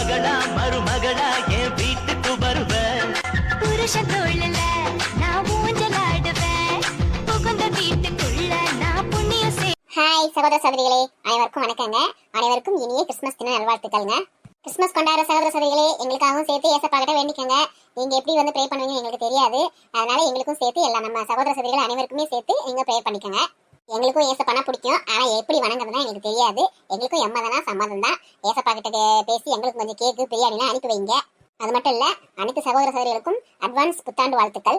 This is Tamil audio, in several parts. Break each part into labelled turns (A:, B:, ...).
A: மகளா மருமகளா என் வீட்டுக்கு வருவ
B: புருஷன் தோழல நான் ஊஞ்சலாடுவேன். புகுந்த வீட்டுக்குள்ள நான் புண்ணியம் செய்
C: ஹாய் சகோதர சகோதரிகளே அனைவருக்கும் வணக்கங்க. அனைவருக்கும் இனிய கிறிஸ்மஸ் தின நல்வாழ்த்துக்கள்ங்க. கிறிஸ்மஸ் கொண்டாடுற சகோதர சகோதரிகளே எங்களுக்காகவும் சேர்த்து ஏசப்பாக்கிட்ட வேண்டிக்கங்க. நீங்க எப்படி வந்து ப்ரே பண்ணுவீங்க எங்களுக்கு தெரியாது. அதனால எங்களுக்கும் சேர்த்து எல்லா நம்ம சகோதர சகோதரிகள் அனைவருக்குமே சேர்த்து நீங்க ப்ரே பண்ணிக்கங்க. எங்களுக்கும் ஏசப்பானா பிடிக்கும். ஆனா எப்படி வணங்குறதுனா எனக்கு தெரியாது. எங்களுக்கும் எம்மதனா சம்மதம் தான். ஏசப்பா கிட்ட பேசி எங்களுக்கு கொஞ்சம் கேக்கு பிரியாணிலாம் அனுப்பி வைங்க. அது மட்டும் இல்ல அனைத்து சகோதர சகோதரிகளுக்கும் அட்வான்ஸ் புத்தாண்டு வாழ்த்துக்கள்.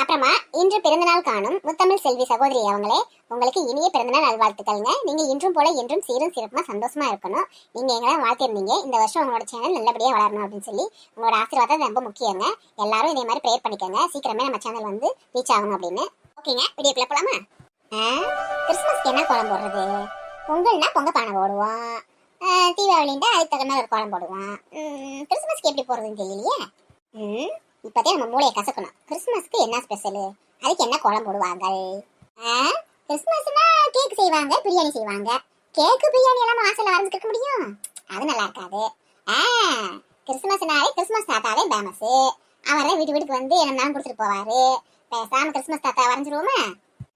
C: அப்புறமா இன்று பிறந்தநாள் காணும் முத்தமிழ் செல்வி சகோதரி அவங்களே உங்களுக்கு இனிய பிறந்தநாள் நல்வாழ்த்துக்கள்ங்க. நீங்க இன்றும் போல என்றும் சீரும் சிறப்புமா சந்தோஷமா இருக்கணும். நீங்க எங்களை வாழ்த்திருந்தீங்க. இந்த வருஷம் உங்களோட சேனல் நல்லபடியா வளரணும் அப்படின்னு சொல்லி உங்களோட ஆசீர்வாதம் ரொம்ப முக்கியங்க. எல்லாரும் இதே மாதிரி ப்ரேயர் பண்ணிக்கோங்க. சீக்கிரமே நம்ம சேனல் வந்து ரீச் ஆகணும் அப்படின்னு. ஓகேங்க வீடியோக்குள்ள போலாமா? கிறிஸ்மஸ்க்கு என்ன கோலம் போடுறது? பொங்கல்னா பொங்க பானை போடுவோம் தீபாவளின்னா அதுக்கு தகுந்த ஒரு கோலம் போடுவோம் கிறிஸ்மஸ்க்கு எப்படி போடுறதுன்னு தெரியலையே. ம் இப்பதே நம்ம மூளையை கசக்கணும். கிறிஸ்மஸ்க்கு என்ன ஸ்பெஷல் அதுக்கு என்ன கோலம் போடுவாங்க? ஆ, கிறிஸ்மஸ்னா கேக் செய்வாங்க பிரியாணி செய்வாங்க. கேக்கு பிரியாணி எல்லாம் வாசல்ல வரைஞ்சு கேட்க முடியும். அது நல்லா இருக்காது. ஆ கிறிஸ்மஸ்னாலே கிறிஸ்மஸ் தாத்தாவே ஃபேமஸ் அவரே வீட்டு வீட்டுக்கு வந்து என்னென்னாலும் கொடுத்துட்டு போவாரு? பேசாம கிறிஸ்மஸ் தாத்தா வரைஞ்சிருவோமா?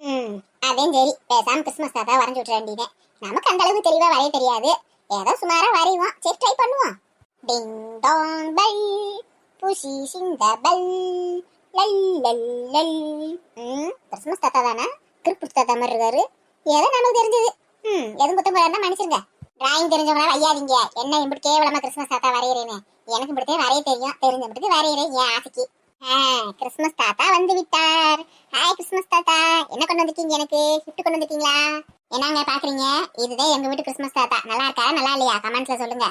C: ம். அதே சரி. பேசாம கிறிஸ்மஸ் தாத்தா வரைஞ்சு விட்டுற நமக்கு அந்த அளவுக்கு தெளிவா வரைய தெரியாது. ஏதோ சுமாரா வரைவோம். சரி ட்ரை பண்ணுவோம். டிங் டாங் பெல் புஷி சிங்க பெல் லல் லல் லல் ம். கிறிஸ்மஸ் தாத்தா தானே? கிறிஸ்மஸ் தாத்தா மாதிரி இருக்காரு. ஏதோ நமக்கு தெரிஞ்சது. ம். எதுவும் புத்தம் போறாருன்னா மன்னிச்சிருங்க. டிராயிங் தெரிஞ்சவங்களா வையாதீங்க. என்ன இப்படி கேவலமா கிறிஸ்மஸ் தாத்தா வரைகிறேன்னு எனக்கு இப்படித்தே வரைய தெரியும். தெரிஞ்ச இப்படி வரைகிறேன் என் ஆசைக்கு. கிறிஸ்மஸ் தாத்தா வந்து விட்டார் ஹாய் கிறிஸ்மஸ் தாத்தா. என்ன கொண்டு வந்திருக்கீங்க எனக்கு? gift கொண்டு வந்திருக்கீங்களா? என்னங்க பாக்குறீங்க? இதுதான் எங்க வீட்டு கிறிஸ்மஸ் தாத்தா. நல்லா இருக்கா நல்லா இல்லையா? கமெண்ட்ஸ்ல சொல்லுங்க.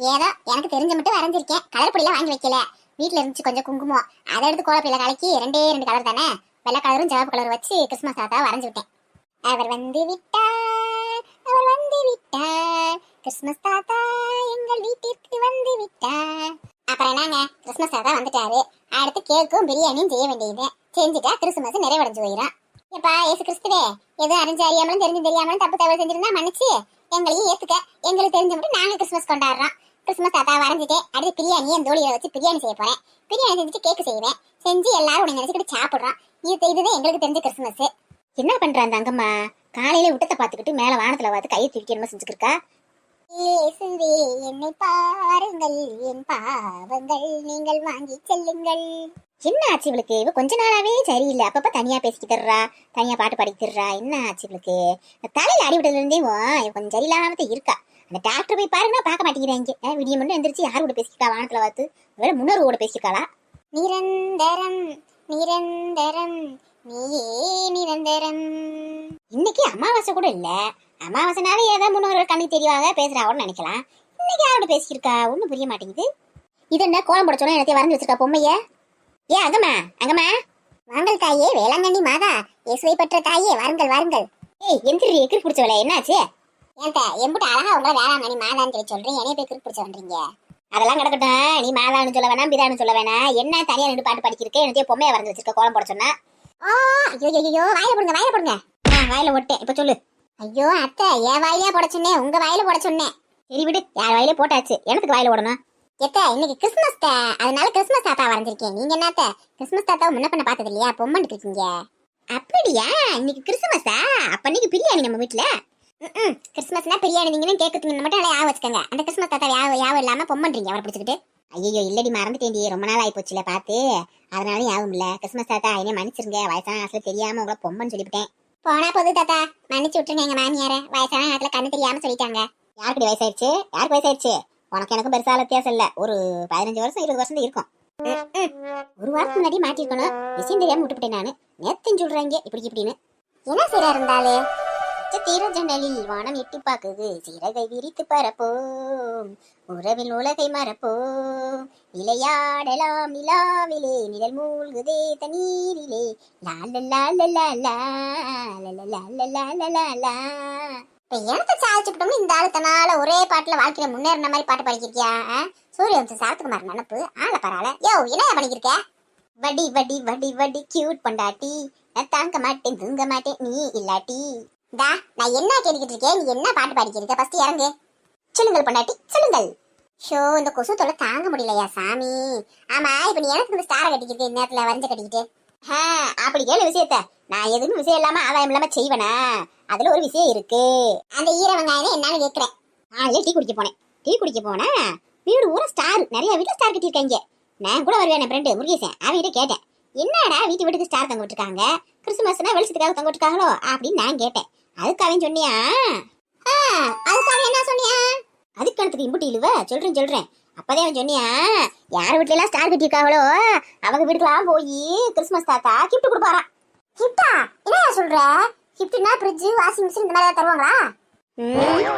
C: ஏதோ எனக்கு தெரிஞ்ச மட்டும் வரைஞ்சிருக்கேன். கலர் பொடியெல்லாம் வாங்கி வைக்கல. வீட்டுல இருந்துச்சு கொஞ்சம் குங்குமம். அதை எடுத்து கோலப்பில கலக்கி ரெண்டே ரெண்டு கலர் தானே? வெள்ளை கலரும் சிவப்பு கலர் வச்சு கிறிஸ்மஸ் தாத்தா வரைஞ்சு விட்டேன். அவர் வந்து விட்டார் அவர் வந்து விட்டார் கிறிஸ்மஸ் தாத்தா எங்கள் வீட்டிற்கு வந்து விட்டார் அப்புறம் என்னங்க? கிறிஸ்மஸ் தான் வந்துட்டாரு அடுத்து கேக்கும் பிரியாணியும் செய்ய வேண்டியது. செஞ்சுட்டா கிறிஸ்துமஸ் நிறைவடைஞ்சு போயிடும் ஏப்பா ஏசு கிறிஸ்துவே எதுவும் அறிஞ்சு அறியாமலும் தெரிஞ்சு தெரியாமலும் தப்பு தவறு செஞ்சிருந்தா மன்னிச்சு. எங்களையும் ஏத்துக்க. எங்களுக்கு தெரிஞ்ச மட்டும் நாங்க கிறிஸ்மஸ் கொண்டாடுறோம். கிறிஸ்மஸ் தாத்தா வரைஞ்சிட்டு அடுத்து பிரியாணியை தோழியில வச்சு பிரியாணி செய்ய போறேன். பிரியாணி செஞ்சுட்டு கேக்கு செய்வேன். செஞ்சு எல்லாரும் உடனே நினைச்சுக்கிட்டு சாப்பிடுறோம். இது இதுதான் எங்களுக்கு தெரிஞ்ச கிறிஸ்துமஸ் என்ன பண்றாங்க அங்கம்மா? காலையில விட்டத்தை பார்த்துக்கிட்டு மேல வானத்துல பார்த்து கையை தூக்கி செஞ்சுக்கிருக்கா இயேசுவே என்னை பாருங்கள் என் பாவங்கள் நீங்கள் வாங்கி செல்லுங்கள். என்ன ஆச்சு இவளுக்கு? இவ கொஞ்ச நாளாவே சரியில்லை. அப்பப்ப தனியா பேசிக்கிட்டுறா தனியா பாட்டு பாடிக்கிட்டுறா என்ன ஆச்சு இவளுக்கு? தலையில அடிபட்டதுல இருந்தே இவ கொஞ்சம் சரியில்லாம இருக்கா. அந்த டாக்டர் போய் பாருங்கன்னா பார்க்க மாட்டேங்கிறாங்க அஹ் விடிய மட்டும் எந்திரிச்சு யார் கூட பேசிக்கிட்டா வானத்துல பார்த்து. வேற முன்னோர் கூட பேசிக்காளா நிரந்தரம் நிரந்தரம் நீயே நிரந்தரம். இன்னைக்கு அமாவாசை கூட இல்ல. அமாவாசைனால ஏதோ முன்னோர்கள் கண்ணுக்கு தெரியவாங்க பேசுறாங்கன்னு நினைக்கலாம். இன்னைக்கு யாரோட பேசியிருக்கா? ஒன்றும் புரிய மாட்டேங்குது. இது என்ன கோலம் போட சொன்னா எனக்கு வரைஞ்சு வச்சிருக்கா பொம்மைய? ஏ அங்கம்மா அங்கம்மா. வாங்கல் தாயே வேளாங்கண்ணி மாதா இயேசுவை பெற்ற தாயே வாருங்கள் வாருங்கள். ஏய் எந்திரி எக்கிரி பிடிச்சவளே என்னாச்சு? ஏன்ட்ட எம்பிட்டு அழகா உங்களை வேளாங்கண்ணி மாதான்னு சொல்லி சொல்றீங்க என்னைய போய் பிடிச்ச பிடிச்சவன்றீங்க அதெல்லாம் கிடக்கட்டும் நீ மாதான்னு சொல்ல வேணாம் பிதான்னு சொல்ல வேணாம். என்ன தனியா ரெண்டு பாட்டு படிக்கிறக்க என்னத்தையும் பொம்மையை வரைஞ்சு வச்சிருக்க கோலம் போட சொன்னா? ஓ ஐயோ ஐயோ வாயில போடுங்க வாயில போடுங்க. ஆ வாயில போட்டேன் இப்போ சொல்லு. ஐயோ அத்தை என் வாயிலே போட சொன்னேன் உங்க வாயில போட சொன்னேன் சரி விடு யார் வாயிலே போட்டாச்சு. எனக்கு வாயில போடணும். எத்த இன்னைக்கு கிறிஸ்மஸ் தா. அதனால கிறிஸ்மஸ் தாத்தா வரைஞ்சிருக்கேன். நீங்க என்னத்த கிறிஸ்மஸ் தாத்தா முன்ன பண்ண பார்த்தது இல்லையா? பொம்மன்ட்டு இருக்கீங்க. அப்படியா? இன்னைக்கு கிறிஸ்மஸா? அப்ப இன்னைக்கு பிரியாணி நம்ம வீட்டுல ம் கிறிஸ்மஸ்னா பிரியாணி நீங்கன்னு கேக்குறதுக்கு மட்டும் நல்லா யாவை வச்சுக்கோங்க. அந்த கிறிஸ்மஸ் தாத்தா யாவை யாவை இல்லாம பொம்மன்றீங்க அவரை பிடிச்சிக்கிட்டு. ஐயோ இல்லடி மறந்துட்டேன்டி. ரொம்ப நாள் ஆயிப்போச்சுல பார்த்து. அதனால யாவும் இல்ல. கிறிஸ்மஸ் தாத்தா என்ன மன்னிச்சிருங்க. வயசான நேரத்துல தெரியாம உங்களை பொம்மன்னு சொல்லிவிட்டேன். போனா போது தாத்தா. மன்னிச்சு விட்டுருங்க எங்க மாமியார. வயசான நேரத்துல கண்ணு தெரியாம சொல்லிட்டாங்க. யாருக்கு வயசாயிருச்சு யாருக்கு வயசாயிருச்சு உனக்கு எனக்கும் பெருசால வித்தியாசம் இல்ல. ஒரு பதினஞ்சு வருஷம் இருபது வருஷம் இருக்கும். ஒரு வாரத்துக்கு முன்னாடி மாட்டிருக்கணும் விஷயம் தெரியாம விட்டுவிட்டேன் நானு. நேத்துன்னு சொல்றாங்க இப்படி இப்படின்னு. என்ன செய்யறா இருந்தாலே நட்சத்திர ஜன்னலில் வானம் எட்டி பார்க்குது. சிறகை விரித்து பரப்போம். உறவில் உலகை மறப்போ விளையாடலாம் நிலாவிலே நிழல் மூழ்குதே தண்ணீரிலே என்னத்தை சாதிச்சுட்டோம்னு இந்த ஆளுத்தனால ஒரே பாட்டுல வாழ்க்கையில முன்னேறின மாதிரி பாட்டு படிக்கிறியா சூரியவம்சம் சாத்துக்குமார் நினப்பு ஆள பரவாயில்ல யோ என்ன பண்ணிக்கிருக்க வடி வடி வடி வடி கியூட் பொண்டாட்டி நான் தாங்க மாட்டேன் தூங்க மாட்டேன் நீ இல்லாட்டி டா நான் என்ன கேட்டுக்கிட்டு இருக்கேன் நீ என்ன பாட்டு படிக்கிறீங்க ஃபர்ஸ்ட் இறங்கு சொல்லுங்கள் பொண்டாட்டி சொல்லுங்கள். ஷோ இந்த கொசு தொல்லை தாங்க முடியலையா சாமி? ஆமா இப்ப நீ எனக்கு இந்த ஸ்டாரை கட்டிக்கிட்டு நேரத்துல வரைஞ்ச கட்டிக்கிட்டு? ஹா அப்படி கேளு விஷயத்த. நான் எதுவும் விஷயம் இல்லாம ஆதாயம் இல்லாம செய்வேனா? அதுல ஒரு விஷயம் இருக்கு. அந்த ஈர வெங்காயம் என்னன்னு கேக்குறேன். நாளையே டீ குடிக்க போனேன். டீ குடிக்க போனா வீடு ஊரா ஸ்டார் நிறைய வீட்டுல ஸ்டார் கட்டியிருக்காங்க. நான் கூட வருவேன் என் ஃப்ரெண்டு முருகேசன். அவன்கிட்ட கேட்டேன் என்னடா வீட்டு வீட்டுக்கு ஸ்டார் தங்க விட்டுருக்காங்க? கிறிஸ்துமஸ்னா வெளிச்சத்துக்காக தங்க விட்டுருக்காங்களோ? அப்படின்னு நான் கேட்டேன். அதுக்கு அவன் சொன்னியா? ஆ, அதுக்கு அவன் என்ன சொன்னியா? அதுக்கு எனக்கு இம்புட்டி இழுவ? சொல்றேன் சொல்றேன். அப்பதே அவன் சொன்னியா யார் வீட்ல எல்லாம் ஸ்டார் கட்டியிருக்காங்களோ அவங்க வீட்டுக்கெல்லாம் போய் கிறிஸ்மஸ் தாத்தா கிஃப்ட் கொடுப்பாராம் கிஃப்டா என்னயா சொல்ற? கிஃப்ட்னா ஃப்ரிட்ஜ் வாஷிங் மிஷின் இந்த மாதிரி ஏதாவது தருவாங்களா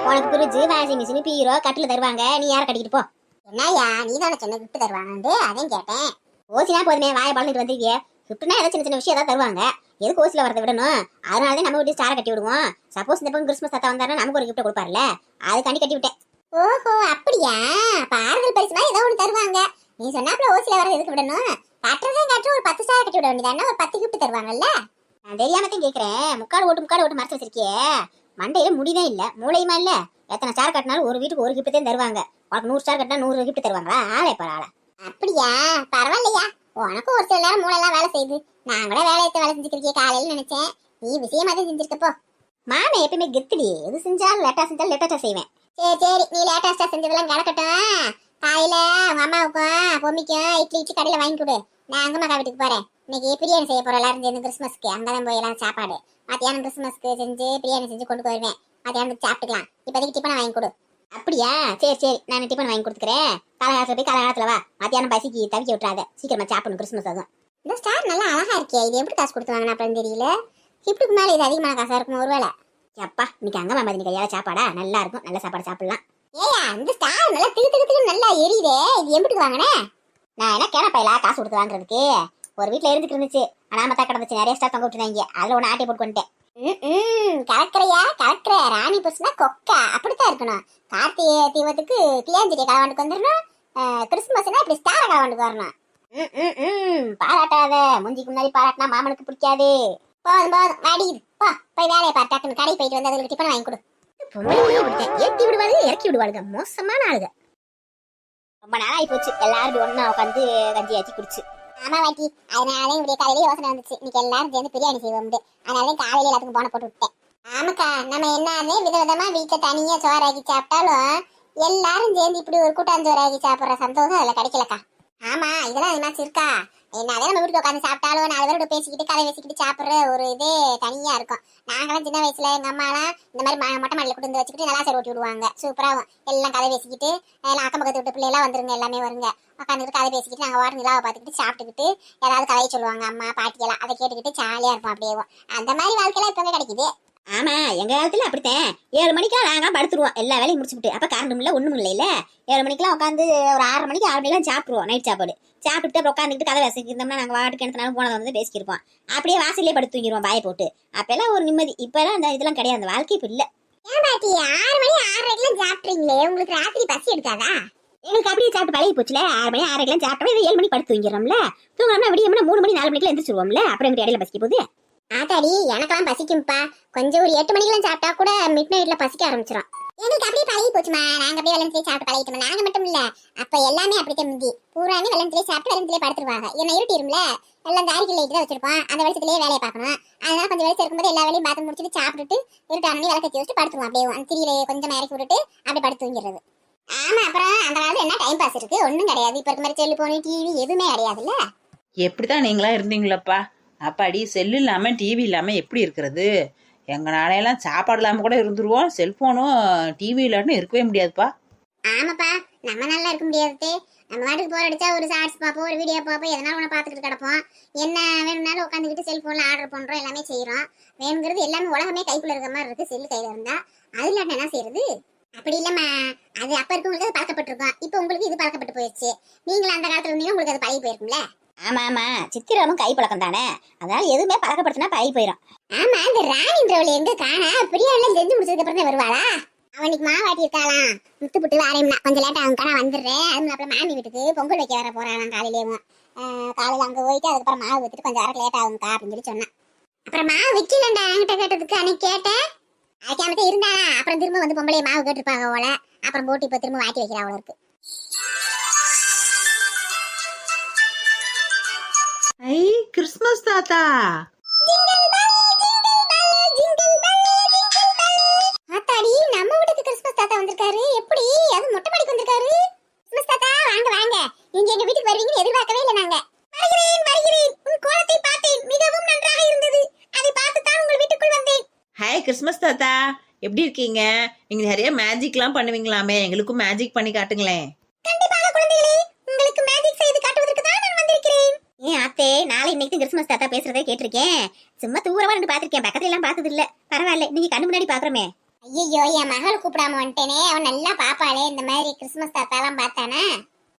C: உனக்கு ஃப்ரிட்ஜ் வாஷிங் மிஷின் பீரோ கட்டில் தருவாங்க. நீ யாரை கட்டிக்கிட்டு போ? என்னய்யா நீ தானே சொன்ன கிஃப்ட் தருவாங்கன்னு அதையும் கேட்டேன். ஓசினா போதுமே வாயை பழந்துட்டு வந்திருக்கிய. கிஃப்ட்னா ஏதாவது சின்ன சின்ன விஷயம் ஏதாவது தருவாங்க. எதுக்கு ஓசில வரதை விடணும்? அதனால தான் நம்ம வீட்டு ஸ்டாரை கட்டி விடுவோம். சப்போஸ் இந்த பக்கம் கிறிஸ்மஸ் தாத்தா வந்தாருன்னா நமக்கு ஒரு கிஃப்ட் கொடுப்பாருல்ல? அதுக்காண்டி கட்டி விட்டேன். ஓஹோ அப்படியா? பாரதல் பரிசு மாதிரி ஏதோ ஒன்று தருவாங்க. நீ சொன்னாப்ல ஓசில வர எதுக்கு விடணும்? கட்டுறதே கட்டு ஒரு பத்து ஸ்டார் கட்டி விட வேண்டியதானே? ஒரு பத்து கிஃப்ட் தருவாங்கல்ல? நான் தெரியாம தான் கேக்குறேன். முக்காடு ஓட்டு முக்காடு ஓட்டு மறைச்சு வச்சிருக்கியே. மண்டையில முடிவே இல்ல. மூளையுமா இல்ல? எத்தனை ஸ்டார் கட்டினாலும் ஒரு வீட்டுக்கு ஒரு கிஃப்ட் தான் தருவாங்க. உனக்கு நூறு ஸ்டார் கட்டினா நூறு கிஃப்ட் தருவாங்களா? ஆளே பரவாயில்ல அப்படியா? பரவாயில்லையா? உனக்கும் ஒரு சில நேரம் மூளை எல்லாம் வேலை செய்யுது. நான் கூட வேலையத்தை வேலை செஞ்சுக்கிறியே காலையில நினைச்சேன். நீ விஷயமா தான் செஞ்சிருக்கப்போ மாமே எப்பயுமே கெத்துடி. எது செஞ்சாலும் லேட்டா செஞ்சாலும் லேட்டா செய்வேன். சரி சரி. நீ லேட்டாஸ்டா செஞ்சதெல்லாம் கிடக்கட்டும். காலையில உங்க அம்மாவுக்கும் பொம்மிக்கும் இட்லி இட்லி கடையில வாங்கி கொடு. நான் அங்கம்மா வீட்டுக்கு போறேன். இன்னைக்கு பிரியாணி செய்ய போறோம். எல்லாரும் சேர்ந்து கிறிஸ்மஸ்க்கு. அங்கதான் போய் எல்லாம் சாப்பாடு. மத்தியானம் கிறிஸ்மஸ்க்கு செஞ்சு பிரியாணி செஞ்சு கொண்டு போயிருவேன். மத்தியானம் சாப்பிட்டுக்கலாம். இப்போதைக்கு டிஃபனை வாங்கி கொடு. அப்படியா? சரி சரி. நான் டிஃபன் வாங்கி கொடுத்துக்கிறேன். காலகாலத்துல போய் காலகாலத்தில் வா. மத்தியானம் பசிக்கு தவிக்க விட்டுறாத. சீக்கிரமா சாப்பிடணும் கிறிஸ்மஸ் அதுவும் இந்த ஸ்டார் நல்லா அழகா இருக்கே. இது எப்படி காசு கொடுத்து வாங்கினா அப்புறம் தெரியல. இப்படிக்கு மேலே இது அதிகமான காசாக இருக்கும் ஒருவேளை? எப்பா இன்னைக்கு அங்கே மாமா இன்னைக்கு கையால சாப்பாடா? நல்லா இருக்கும். நல்ல சாப்பாடு சாப்பிடலாம். ஏயா இந்த ஸ்டார் நல்லா திகு திகு திகு நல்லா எரியுதே. இது எப்படி வாங்கினே? நான் என்ன கேனப்பையில காசு கொடுத்து வாங்குறதுக்கு? ஒரு வீட்டில் இருந்துட்டு இருந்துச்சு. அனாமத்தா கிடந்துச்சு. நிறைய ஸ்டார் தொங்க விட்டுருந்தாங்க. அதில் ஒன்று ஆட்டி போட்டு வந்துட்டேன் கலக்கிறையா? கலக்கிற. ராணி புசுனா கொக்கா. அப்படித்தான் இருக்கணும். கார்த்திகை தீபத்துக்கு கிளியாஞ்செடியை கலவாண்டுக்கு வந்துடணும் கிறிஸ்துமஸ்னா இப்படி ஸ்டார கலவாண்டுக்கு வரணும். ம், ம், ம், பாராட்டாத. முஞ்சிக்கு முன்னாடி பாராட்டினா மாமனுக்கு பிடிக்காது. போதும் போதும். வாடி போ. போய் வேலையை பாரு டக்குன்னு. கடை போயிட்டு வந்து அதுக்கு டிஃபன் வாங்கி கொடு. பொண்ணு இப்படித்தான். ஏத்தி விடுவாளுங்க இறக்கி விடுவாளுங்க மோசமான ஆளுங்க ரொம்ப நாள் போச்சு எல்லாரும் ஒன்றா உட்காந்து கஞ்சி ஆச்சு குடிச்சு. ஆமா வாட்டி அதனால இப்படி காலையில யோசனை வந்துச்சு. இன்னைக்கு எல்லாரும் சேர்ந்து பிரியாணி செய்வோம் அதனால காலையில எல்லாத்துக்கும் போன போட்டு விட்டேன். ஆமாக்கா நம்ம என்னன்னு விதவிதமா வீட்டுல தனியா சோறாக்கி சாப்பிட்டாலும் எல்லாரும் சேர்ந்து இப்படி ஒரு கூட்டாஞ்சோறு ஆக்கி சாப்பிடுற சந்தோஷம் அதுல கிடைக்கலக்கா. ஆமா இதெல்லாம் அது மாதிரி இருக்கா? என்னதான் நம்ம வீட்டுக்கு உட்காந்து சாப்பிட்டாலும் நாலு பேரோட பேசிக்கிட்டு கதை பேசிக்கிட்டு சாப்பிட்ற ஒரு இதே தனியா இருக்கும். நாங்களாம் சின்ன வயசுல எங்க அம்மாலாம் இந்த மாதிரி மொட்டை மாடியில கொண்டு வந்து வச்சுக்கிட்டு நல்லா சரி ஓட்டி விடுவாங்க. சூப்பராகும் எல்லாம் கதை பேசிக்கிட்டு எல்லாம் அக்கம் பக்கத்து விட்டு பிள்ளைலாம் வந்துருங்க எல்லாமே வருங்க. உட்காந்துட்டு கதை பேசிக்கிட்டு நாங்கள் வாரம் நிலாவை பார்த்துக்கிட்டு சாப்பிட்டுக்கிட்டு ஏதாவது கதையை சொல்லுவாங்க அம்மா பாட்டியெல்லாம் அதை கேட்டுக்கிட்டு ஜாலியாக இருப்போம் அப்படியே. அந்த மாதிரி வாழ்க்கையெல்லாம் இப்போ கிடைக்குது. ஆமா எங்க காலத்துல அப்படித்தான் ஏழு மணிக்கெல்லாம் நாங்க படுத்துருவோம். எல்லா வேலையும் முடிச்சுட்டு அப்ப கரண்டும் இல்ல ஒண்ணும் இல்ல ஏழு மணிக்கெல்லாம் உட்காந்து ஒரு ஆறரை மணிக்கு ஆறு மணிக்கெல்லாம் சாப்பிடுவோம் நைட் சாப்பாடு. சாப்பிட்டுட்டு அப்புறம் உட்காந்துக்கிட்டு கதை பேசிக்கிட்டோம்னா நாங்க வாட்டுக்கு கிணத்துனாலும் போனதை வந்து பேசிக்கிருப்போம் அப்படியே வாசல்லே படுத்து தூங்கிடுவோம் பாயை போட்டு. அப்பெல்லாம் ஒரு நிம்மதி. இப்பெல்லாம் அந்த இதெல்லாம் கிடையாது. அந்த வாழ்க்கை இப்ப இல்ல. ஏன் பாட்டி? ஆறு மணி ஆறரைக்கெல்லாம் சாப்பிட்றீங்களே. உங்களுக்கு ராத்திரி பசி எடுக்காதா? எங்களுக்கு அப்படியே சாப்பிட்டு பழகி போச்சுல. ஆறு மணி ஆறரைக்கெல்லாம் சாப்பிட்டோம் ஏழு மணி படுத்து தூங்கிடுறோம்ல. தூங்கினோம்னா விடியம்னா மூணு மணி நாலு மணிக்கெல்லாம் எந்திரிச்சிருவோம்ல. அப்புறம் எங்களுக்கு இடையில பசிக்க போகுது? ஆத்தாடி எனக்கெல்லாம் பசிக்கும்ப்பா கொஞ்சம் ஒரு எட்டு மணிக்கெல்லாம் சாப்பிட்டா கூட மிட் நைட்ல பசிக்க ஆரம்பிச்சிடும் எங்களுக்கு அப்படியே பழகி போச்சுமா. நாங்க அப்படியே வெள்ளத்திலே சாப்பிட்டு பழகிட்டோம்? நாங்க மட்டும் இல்ல. அப்ப எல்லாமே அப்படித்தான் முந்தி. பூராமே வெள்ளத்திலே சாப்பிட்டு வெள்ளத்திலே படுத்துருவாங்க. என்ன இருட்டிரும்ல? எல்லாம் தாரிக்கு அரிக்கல் லைட் தான் வச்சிருப்போம் அந்த வெளிச்சத்திலேயே வேலையை பார்க்கணும். அதனால கொஞ்சம் வெளிச்சம் இருக்கும்போது எல்லா வேலையும் பார்த்து முடிச்சுட்டு சாப்பிட்டுட்டு இருட்டான விளக்க வச்சு வச்சுட்டு படுத்துருவோம். அப்படியே அந்த திரியில கொஞ்சம் இறக்கி விட்டுட்டு அப்படியே படுத்து தூங்கிடுறது. ஆமா அப்புறம் அந்த காலத்துல என்ன டைம் பாஸ் இருக்கு? ஒண்ணும் கிடையாது. இப்ப இருக்க மாதிரி செல்லு டிவி எதுவுமே கிடையாதுல்ல?
D: எப்படிதான் நீங்களா இருந்தீங்களப்பா? அப்பாடி செல்லு இல்லாம டிவி இல்லாம எப்படி இருக்கிறது? எங்க நாளையெல்லாம் சாப்பாடு இல்லாம கூட இருந்துருவோம். செல்போனும் டிவி இல்லாட்டும் இருக்கவே முடியாதுப்பா.
C: ஆமாப்பா நம்ம நல்லா இருக்க முடியாது நம்ம வாட்டுக்கு போர் அடிச்சா ஒரு ஷார்ட்ஸ் பார்ப்போம் ஒரு வீடியோ பார்ப்போம் எதனால ஒன்று பார்த்துக்கிட்டு கிடப்போம். என்ன வேணும்னாலும் உட்காந்துக்கிட்டு செல்ஃபோனில் ஆர்டர் பண்ணுறோம் எல்லாமே செய்கிறோம் வேணுங்கிறது எல்லாமே உலகமே கைக்குள்ள இருக்கிற மாதிரி இருக்குது செல்லு கையில் இருந்தால் அதில் என்ன செய்யறது அப்படி இல்லைம்மா. அது அப்போ இருக்கவங்களுக்கு அது பழக்கப்பட்டிருக்கோம். இப்போ உங்களுக்கு இது பழக்கப்பட்டு போயிடுச்சு நீங்களும் அந்த காலத்துல இருந்தீங்க உங்களுக்கு அது பழகி போயிருக்கும்ல. ஆமா ஆமா சித்திரமும் கை பழக்கம் தானே? அதனால எதுவுமே பழக்கப்படுத்தினா பழகி போயிடும் ஆமா இந்த ராணின்றவள் எங்க காணா? பிரியா எல்லாம் செஞ்சு முடிச்சதுக்கு அப்புறம் தான் வருவாளா? அவனுக்கு மாவாட்டி இருக்காளாம். முத்து புட்டு வாரேம்னா. கொஞ்சம் லேட்டா அவங்க காணா வந்துடுறேன். அதுவும் அப்புறம் மாமி வீட்டுக்கு பொங்கல் வைக்க வர போறாளாம் காலையிலேயும். காலையில அங்க போயிட்டு அதுக்கப்புறம் மாவு வச்சுட்டு கொஞ்சம் அரை லேட் ஆகும்க்கா அப்படின்னு சொல்லி சொன்னான். அப்புறம் மாவு வைக்கலண்டா என்கிட்ட கேட்டதுக்கு? அன்னைக்கு கேட்டேன். அதுக்காமத்தே இருந்தாளா? அப்புறம் திரும்ப வந்து பொம்பளைய மாவு கேட்டிருப்பாங்க போல. அப்புறம் போட்டு இப்போ திரும்ப வாட்டி வைக்கிறா
D: அவளுக்கு கிறிஸ்மஸ் தாத்தா
C: ஆத்தாடி நம்ம வீட்டுக்கு கிறிஸ்மஸ் தாத்தா வந்திருக்காரு. எப்படி? அது மொட்டை மாடிக்கு வந்திருக்காரு. கிறிஸ்மஸ் தாத்தா வாங்க வாங்க. நீங்க எங்க வீட்டுக்கு வருவீங்கன்னு எதிர்பார்க்கவே இல்லை நாங்க. வருகிறேன் வருகிறேன். உன் கோலத்தை பார்த்தேன். மிகவும் நன்றாக இருந்தது. அதை பார்த்து தான் உங்கள் வீட்டுக்குள் வந்தேன்.
D: ஹாய் கிறிஸ்மஸ் தாத்தா. எப்படி இருக்கீங்க? நீங்க நிறைய மேஜிக்லாம் பண்ணுவீங்களாமே. எங்களுக்கும் மேஜிக் பண்ணி காட்டுங்களேன்
C: கண்டிப்பாக குழந்தைகளே உங்களுக்கு மேஜிக் செய்து காட்டுவதற்கு தான் நான் வந்திருக்கிறேன் ஏன் அத்தே நாளை இன்னைக்கு கிறிஸ்மஸ் தாத்தா பேசுறதே கேட்டிருக்கேன். சும்மா தூரமா நின்று பாத்திருக்கேன் பக்கத்துல எல்லாம் பார்த்தது இல்ல பரவாயில்ல நீங்க கண்ணு முன்னாடி பாக்குறமே ஐயோ என் மகள் கூப்பிடாம வந்துட்டேனே. அவன் நல்லா பாப்பாளே. இந்த மாதிரி கிறிஸ்மஸ் தாத்தா எல்லாம் பார்த்தானா?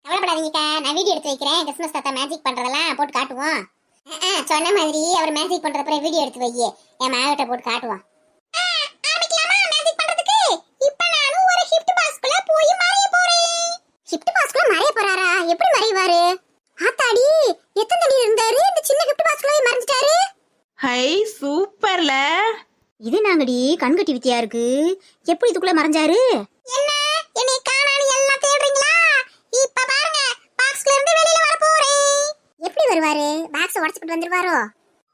C: கவலைப்படாதீங்கக்கா. நான் வீடியோ எடுத்து வைக்கிறேன். கிறிஸ்மஸ் தாத்தா மேஜிக் பண்றதெல்லாம் போட்டு காட்டுவோம். சொன்ன மாதிரி அவர் மேஜிக் பண்றத அப்புறம் வீடியோ எடுத்து வை என் மகிட்ட போட்டு காட்டுவோம். இப்ப நானும் ஒரு பாஸ்க்குள்ள மறைய போறாரா? எப்படி மறைவாரு? ஆத்தாடி எத்தனை தடி இருந்தாரு? இந்த சின்ன ஹிப்ட் பாஸ்க்குள்ள மறைஞ்சிட்டாரு.
D: ஹை சூப்பர்ல.
C: இது நாங்கடி கண்கட்டி வித்தியா இருக்கு. எப்படி இதுக்குள்ள மறைஞ்சாரு? என்ன? என்னை காணானு எல்லாம் தேடுறீங்களா? இப்ப பாருங்க பாக்ஸ்ல இருந்து வெளியில வர போறேன். எப்படி வருவாரு? பாக்ஸ் உடைச்சிட்டு வந்துருவாரோ?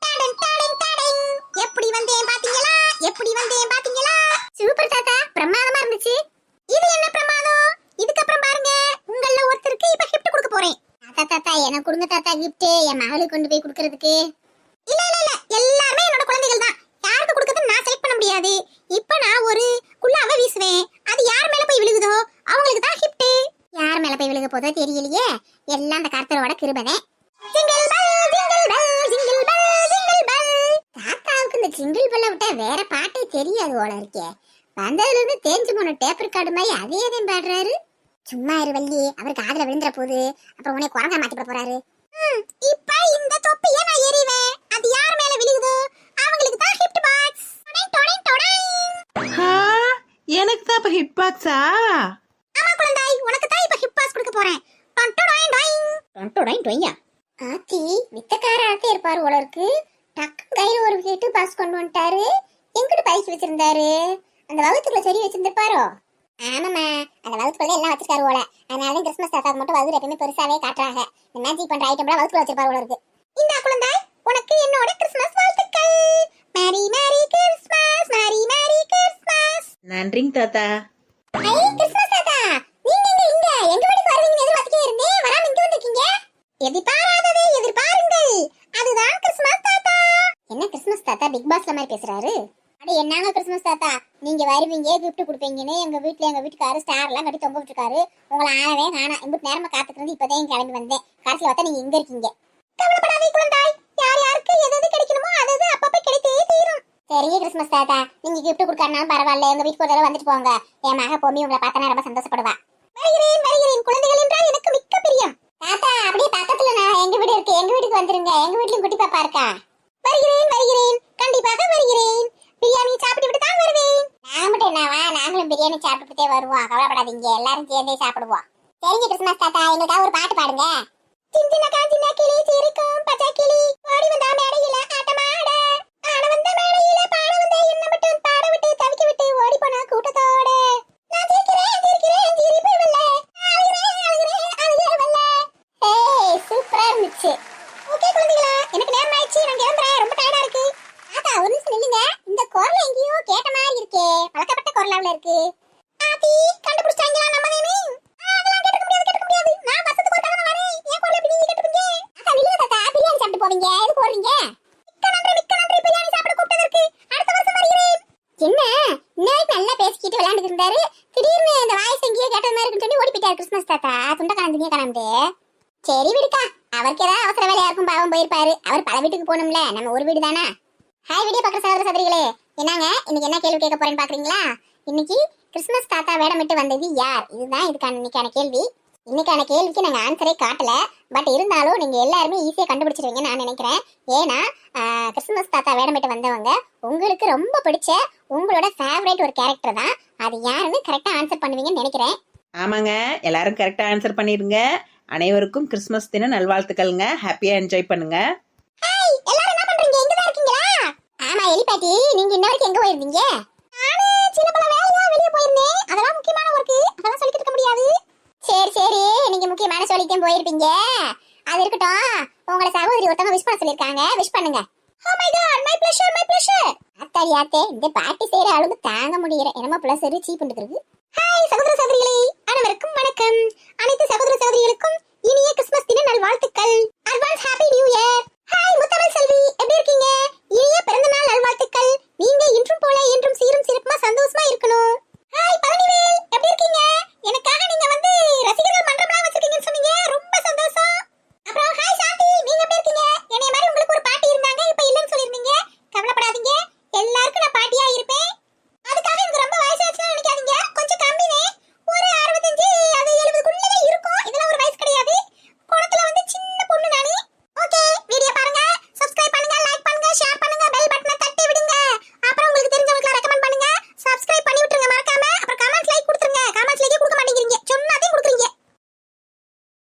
C: டாடிங், டாடிங், டாடிங். எப்படி வந்தேன் பாத்தீங்களா? எப்படி வந்தேன் பாத்தீங்களா? சூப்பர் தாத்தா பிரமாதமா இருந்துச்சு. இது என்ன பிரமாதம்? இதுக்கப்புறம் பாருங்க உங்கள ஒருத்தருக்கு இப்ப கிஃப்ட் கொடுக்க போறேன் தாத்தா தாத்தா எனக்கு கொடுங்க தாத்தா கிஃப்ட் என் மகளுக்கு கொண்டு போய் கொடுக்கறதுக்கு. இல்ல இல்ல இல்ல. எல்லாமே என்னோட குழந்தைகள் தான். யாருக்கு கொடுக்கறது நான் செலக்ட் பண்ண முடியாது. இப்ப நான் ஒரு குள்ளாவ வீசுவேன். அது யார் மேல போய் விழுகுதோ அவங்களுக்கு தான் கிஃப்ட் யார் மேல போய் விழுக போதோ தெரியலையே. எல்லாம் அந்த கர்த்தரோட கிருபனே jingle bell jingle bell jingle bell jingle bell தாத்தாவுக்கு இந்த ஜிங்கிள் பெல்ல விட்டா வேற பாட்டே தெரியாது போல இருக்கே. வந்ததுல இருந்து தேஞ்சு போன டேப் ரெக்கார்டு மாதிரி அதே தான் பாடுறாரு. சும்மா இரு வள்ளி. அவர் காதுல விழுந்துற போகுது அப்புறம் உனக்கு குரங்கா மாத்தி போறாரு. இப்ப இந்த தொப்பிய நான் எறிவேன். அது யார் மேல விழுகுதோ அவங்களுக்கு தான் ஹிப்ட் பாக்ஸ்
D: எனக்கு தான் இப்ப ஹிட் பாக்ஸா
C: ஆமா குழந்தாய் உனக்கு தான் இப்ப ஹிப் பாஸ் கொடுக்க போறேன். டொண்டொடைங் டொய்ங் டொண்டொடைங் டொய்யா? ஆத்தி வித்தக்கார ஆத்தி இருப்பாரு போல இருக்கு. டக்கு கையில ஒரு ஹிட் பாஸ் கொண்டு வந்துட்டாரு. எங்கிட்டு பைக் வச்சிருந்தாரு? அந்த வகுத்துக்குள்ள சரி வச்சிருந்திருப்பாரோ? ஆமாம்மா. அந்த வகுத்துக்குள்ள எல்லாம் வச்சிருக்காரு போல. அதனால தான் கிறிஸ்மஸ் தாத்தா மட்டும் வகுத்து எப்பயுமே பெருசாவே காட்டுறாங்க. இந்த மேஜிக் பண்ற ஐட்டம்லாம் வகுத்துக்குள்ள வச்சிருப்பாரு போல இருக்கு. இந்த குழந்தாய் உனக்கு என்னோட கிறிஸ்மஸ் வாழ்த்துக்கள். மேரி மேரி கிறிஸ்மஸ் மேரி மேரி கிறிஸ்மஸ்
D: நன்றிங்க தாத்தா.
C: ஐ கிறிஸ்மஸ் தாத்தா. நீங்க எங்க இங்க? எங்க வீட்டுக்கு வருவீங்கன்னு எதிர்பார்த்துட்டே இருந்தேன் வராம இங்க வந்திருக்கீங்க? எதிர்பாராததை எதிர்பாருங்கள். அதுதான் கிறிஸ்மஸ் தாத்தா. என்ன கிறிஸ்மஸ் தாத்தா? பிக் பாஸ்ல மாதிரி பேசுறாரு. அட என்னங்க கிறிஸ்மஸ் தாத்தா? நீங்க வருவீங்க கிஃப்ட் கொடுப்பீங்கன்னு எங்க வீட்டுல எங்க வீட்டுக்காரு ஸ்டார் எல்லாம் கட்டி தொங்க விட்டுருக்காரு. உங்களை ஆளவே காணா இம்புட்டு நேரமா காத்துக்கிறது இப்பதான் கிளம்பி வந்தேன். கடைசியில பார்த்தா நீங்க எங்க இருக்கீங்க. கவலைப்படாதே குழந்தாய் யார் யாருக்கு எது எது கிடைக்கணுமோ அது அது அப்பப்ப கிடைத்தே தீரும். சரிங்க கிறிஸ்மஸ் தாத்தா. நீங்க கிஃப்ட் கொடுக்கறனாலும் பரவாயில்ல. எங்க வீட்டுக்கு ஒரு தடவை வந்துட்டு போங்க. என் மக பொம்மி உங்களை பார்த்தனா ரொம்ப சந்தோஷப்படுவா. வருகிறேன் வருகிறேன். குழந்தைகள் என்றால் எனக்கு மிக்க பிரியம். தாத்தா அப்படியே பக்கத்துல நான் எங்க வீடு இருக்கு. எங்க வீட்டுக்கு வந்துருங்க. எங்க வீட்லயும் குட்டி பாப்பா இருக்கா? வருகிறேன் வருகிறேன். கண்டிப்பாக வருகிறேன். பிரியாணி சாப்பிட்டு விட்டு தான் வருவேன். நான் மட்டும் என்னவா? நாங்களும் பிரியாணி சாப்பிட்டுட்டே வருவோம். கவலைப்படாதீங்க. எல்லாரும் சேர்ந்தே சாப்பிடுவோம். சரிங்க கிறிஸ்மஸ் தாத்தா. எங்களுக்காக ஒரு பாட்டு பாடுங்க. சின்ன காஞ்சின கிளி சிரிக்கும் பச்சை கிளி. ஓடி வந்தா மேடையில ஆட்டமாட ஆட வந்த மேடையில பாட வந்த என்ன மட்டும் பாட விட்டு தவிக்க விட்டு ஓடி போன கூட்டத்தோட நான் சிரிக்கிறேன் சிரிக்கிறேன் சிரிப்பு வெல்ல அழுகிறேன் அழுகிறேன் அழுகே வெல்ல ஏய் சூப்பரா இருந்துச்சு ஓகே குழந்தைகளா எனக்கு நேரம் ஆயிடுச்சு நான் கிளம்புறேன் ரொம்ப டயர்டா இருக்கு தாத்தா ஒரு நிமிஷம் நில்லுங்க இந்த குரல் எங்கேயோ கேட்ட மாதிரி இருக்கே பழக்கப்பட்ட குரலாவில் இருக்கு ஆத்தி கண்டுபிடிச்சாங்களா நம்ம நேமி அதெல்லாம் கேட்க முடியாது கேட்க முடியாது நான் வருஷத்துக்கு ஒரு தடவை வரேன் என் குரல் எப்படி நீங்க கேட்டுப்பீங்க தாத்தா நில்லுங்க தாத்தா பிரியாணி சாப்பிட்டு போவீங்க எது போறீங்க மிக்க நன்றி மிக்க நன்றி பிரியாணி சாப்பிட கூப்பிட்டதற்கு அடுத்த வருஷம் வருகிறேன் என்ன இன்னைக்கு நல்லா பேசிக்கிட்டு விளையாண்டுட்டு இருந்தாரு திடீர்னு இந்த வாய்ஸ் எங்கேயோ கேட்டது மாதிரி இருக்குன்னு சொல்லி ஓடி போயிட்டாரு கிறிஸ்மஸ் தாத்தா துண்ட கலந்துனியா கலந்து சரி விடுக்கா அவருக்கு ஏதாவது அவசர வேலையா இருக்கும் பாவம் போயிருப்பாரு அவர் பல வீட்டுக்கு போகணும்ல. நம்ம ஒரு வீடு தானே? ஹாய் வீடியோ பார்க்குற சகோதர சகோதரிகளே. என்னங்க? இன்னைக்கு என்ன கேள்வி கேட்க போறேன்னு பாக்குறீங்களா? இன்னைக்கு கிறிஸ்மஸ் தாத்தா வேடமிட்டு வந்தது யார்? இதுதான் இதுக்கான இன்னைக்கான கேள்வி. இன்னைக்கான கேள்விக்கு நாங்க ஆன்சரே காட்டல. பட் இருந்தாலும் நீங்க எல்லாருமே ஈஸியா கண்டுபிடிச்சிருவீங்கன்னு நான் நினைக்கிறேன். ஏன்னா கிறிஸ்துமஸ் கிறிஸ்மஸ் தாத்தா வேடமிட்டு வந்தவங்க உங்களுக்கு ரொம்ப பிடிச்ச உங்களோட ஃபேவரேட் ஒரு கேரக்டர் தான். அது யாருன்னு கரெக்டா ஆன்சர் பண்ணுவீங்கன்னு நினைக்கிறேன்.
D: ஆமாங்க. எல்லாரும் கரெக்டா ஆன்சர் பண்ணிருங்க அனைவருக்கும் கிறிஸ்மஸ் தின நல்வாழ்த்துக்கள்ங்க. ஹாப்பியா என்ஜாய் பண்ணுங்க.
C: ஹாய் எல்லாரும் என்ன பண்றீங்க? எங்க தான் இருக்கீங்களா? ஆமா எலிபாட்டி நீங்க இன்ன வரைக்கும் எங்க போயிருந்தீங்க? நானு சில பல வேலையா? வெளிய போயிருந்தேன். அதெல்லாம் முக்கியமான ஒர்க் அதெல்லாம் சொல்லிட்டு கொடுக்க முடியாது. சரி சரி. நீங்க முக்கியமான சொல்லிட்டு போயிருப்பீங்க. அது இருக்கட்டும். உங்கள சகோதரி ஒருத்தவங்க விஷ் பண்ண சொல்லிருக்காங்க விஷ் பண்ணுங்க. ஓ my god my pleasure my pleasure அத்தாடி இந்த பாட்டி செய்யற அளவுக்கு தாங்க முடியற என்னமா ப்ளஷர் சீப் பண்ணிருக்கு ஹாய் சகோதர சகோதரிகளே. அனைவருக்கும் வணக்கம். அனைத்து சகோதர சகோதரிகளுக்கும் இனிய கிறிஸ்மஸ் தின நல் வாழ்த்துக்கள் advance happy new year hi Muthamizh Selvi. எப்படி இருக்கீங்க? இனிய பிறந்த நாள் நல்வாழ்த்துக்கள். நீங்க இன்றும் போல என்றும் சீரும் சிறப்புமா சந்தோஷமா இருக்கணும். ஹாய் பழனிவேல். எப்படி இருக்கீங்க? எனக்காக நீங்க வந்து ரசிகர்கள் மன்றம்லாம் வச்சிருக்கீங்கன்னு சொன்னீங்க. ரொம்ப